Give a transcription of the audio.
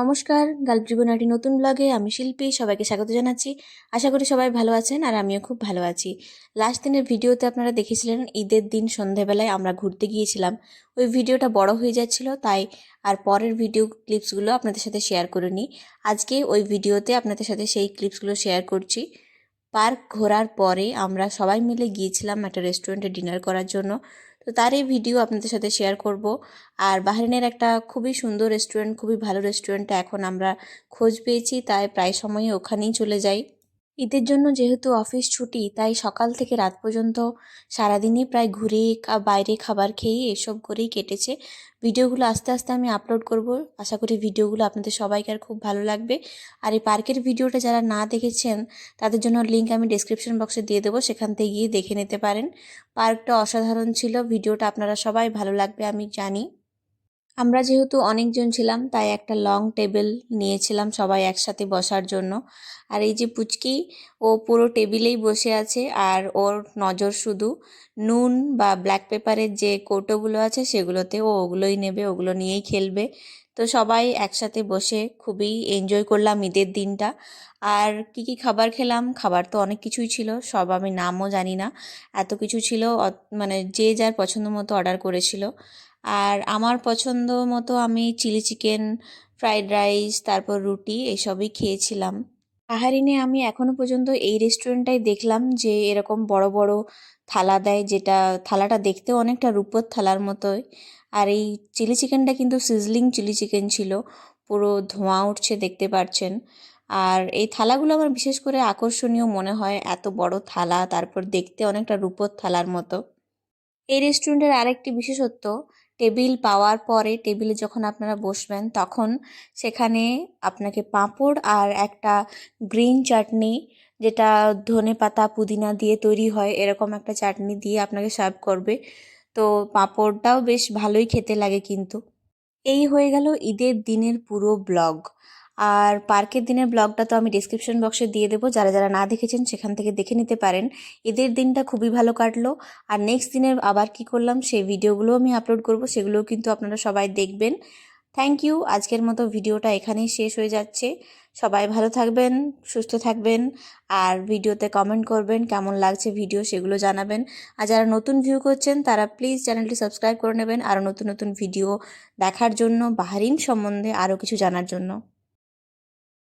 নমস্কার গাল্প জীবনাটি নতুন ব্লগে আমি শিল্পী, সবাইকে স্বাগত জানাচ্ছি। আশা করি সবাই ভালো আছেন আর আমিও খুব ভালো আছি। লাস্ট দিনের ভিডিওতে আপনারা দেখেছিলেন ঈদের দিন সন্ধেবেলায় আমরা ঘুরতে গিয়েছিলাম। ওই ভিডিওটা বড় হয়ে যাচ্ছিল, তাই আর পরের ভিডিও ক্লিপসগুলো আপনাদের সাথে শেয়ার করে নিই আজকে ওই ভিডিওতে আপনাদের সাথে সেই ক্লিপসগুলো শেয়ার করছি। পার্ক ঘোরার পরে আমরা সবাই মিলে গিয়েছিলাম একটা রেস্টুরেন্টে ডিনার করার জন্য। তো তারই ভিডিও আপনাদের সাথে শেয়ার করব। আর বাহরিনের একটা খুবই সুন্দর রেস্টুরেন্ট খুবই ভালো রেস্টুরেন্টটা এখন আমরা খোঁজ পেয়েছি, তাই প্রায় সময় ওখানেই চলে যাই। ঈদের জন্য যেহেতু অফিস ছুটি, তাই সকাল থেকে রাত পর্যন্ত সারাদিনই প্রায় ঘুরে বাইরে খাবার খেয়ে এসব করেই কেটেছে। ভিডিওগুলো আস্তে আস্তে আমি আপলোড করব। আশা করি ভিডিওগুলো আপনাদের সবাইকার খুব ভালো লাগবে। আর এই পার্কের ভিডিওটা যারা না দেখেছেন, তাদের জন্য লিঙ্ক আমি ডেসক্রিপশন বক্সে দিয়ে দেবো, সেখান থেকে গিয়ে দেখে নিতে পারেন। পার্কটা অসাধারণ ছিল, ভিডিওটা আপনারা সবাই ভালো লাগবে, আমি জানি। আমরা যেহেতু অনেকজন ছিলাম, তাই একটা লং টেবিল নিয়েছিলাম সবাই একসাথে বসার জন্য। আর এই যে পুচকি, ও পুরো টেবিলেই বসে আছে, আর ওর নজর শুধু নুন বা ব্ল্যাক পেপারের যে কৌটোগুলো আছে সেগুলোতে ও ওগুলোই নেবে, ওগুলো নিয়েই খেলবে। তো সবাই একসাথে বসে খুবই এনজয় করলাম ঈদের দিনটা। আর কি কি খাবার খেলাম? খাবার তো অনেক কিছুই ছিল, সব আমি নামও জানি না। এত কিছু ছিল মানে যে যার পছন্দ মতো অর্ডার করেছিল। আর আমার পছন্দ মতো আমি চিলি চিকেন, ফ্রাইড রাইস, তারপর রুটি এসবই খেয়েছিলাম। আহারিনে আমি এখনও পর্যন্ত এই রেস্টুরেন্টটাই দেখলাম যে এরকম বড় বড় থালা দেয় যেটা, থালাটা দেখতেও অনেকটা রূপোর থালার মতোই। আর এই চিলি চিকেনটা কিন্তু সিজলিং চিলি চিকেন ছিল, পুরো ধোঁয়া উঠছে দেখতে পাচ্ছেন আর এই থালাগুলো আমার বিশেষ করে আকর্ষণীয় মনে হয়, এত বড় থালা, তারপর দেখতে অনেকটা রূপোর থালার মতো। এই রেস্টুরেন্টের আরেকটি বিশেষত্ব টেবিল পাওয়ার পরে টেবিলে যখন আপনারা বসবেন, তখন সেখানে আপনাকে পাঁপড় আর একটা গ্রিন চাটনি, যেটা ধনে পাতা, পুদিনা দিয়ে তৈরি হয়, এরকম একটা চাটনি দিয়ে আপনাকে সার্ভ করবে। তো পাঁপড়টাও বেশ ভালোই খেতে লাগে কিন্তু। এই হয়ে গেল ঈদের দিনের পুরো ব্লগ। আর পার্কের দিনের ব্লগটা তো আমি ডিসক্রিপশন বক্সে দিয়ে দেবো। যারা যারা না দেখেছেন, সেখান থেকে দেখে নিতে পারেন। এদের দিনটা খুবই ভালো কাটলো। আর নেক্সট দিনের আবার কি করলাম, সেই ভিডিওগুলোও আমি আপলোড করব। সেগুলোও কিন্তু আপনারা সবাই দেখবেন। থ্যাংক ইউ আজকের মতো ভিডিওটা এখানেই শেষ হয়ে যাচ্ছে। সবাই ভালো থাকবেন, সুস্থ থাকবেন, আর ভিডিওতে কমেন্ট করবেন, কেমন লাগছে ভিডিও সেগুলো জানাবেন। আর যারা নতুন ভিউ করছেন, তারা প্লিজ চ্যানেলটি সাবস্ক্রাইব করে নেবেন। আরও নতুন নতুন ভিডিও দেখার জন্য, বাহারিন সম্বন্ধে আরও কিছু জানার জন্য।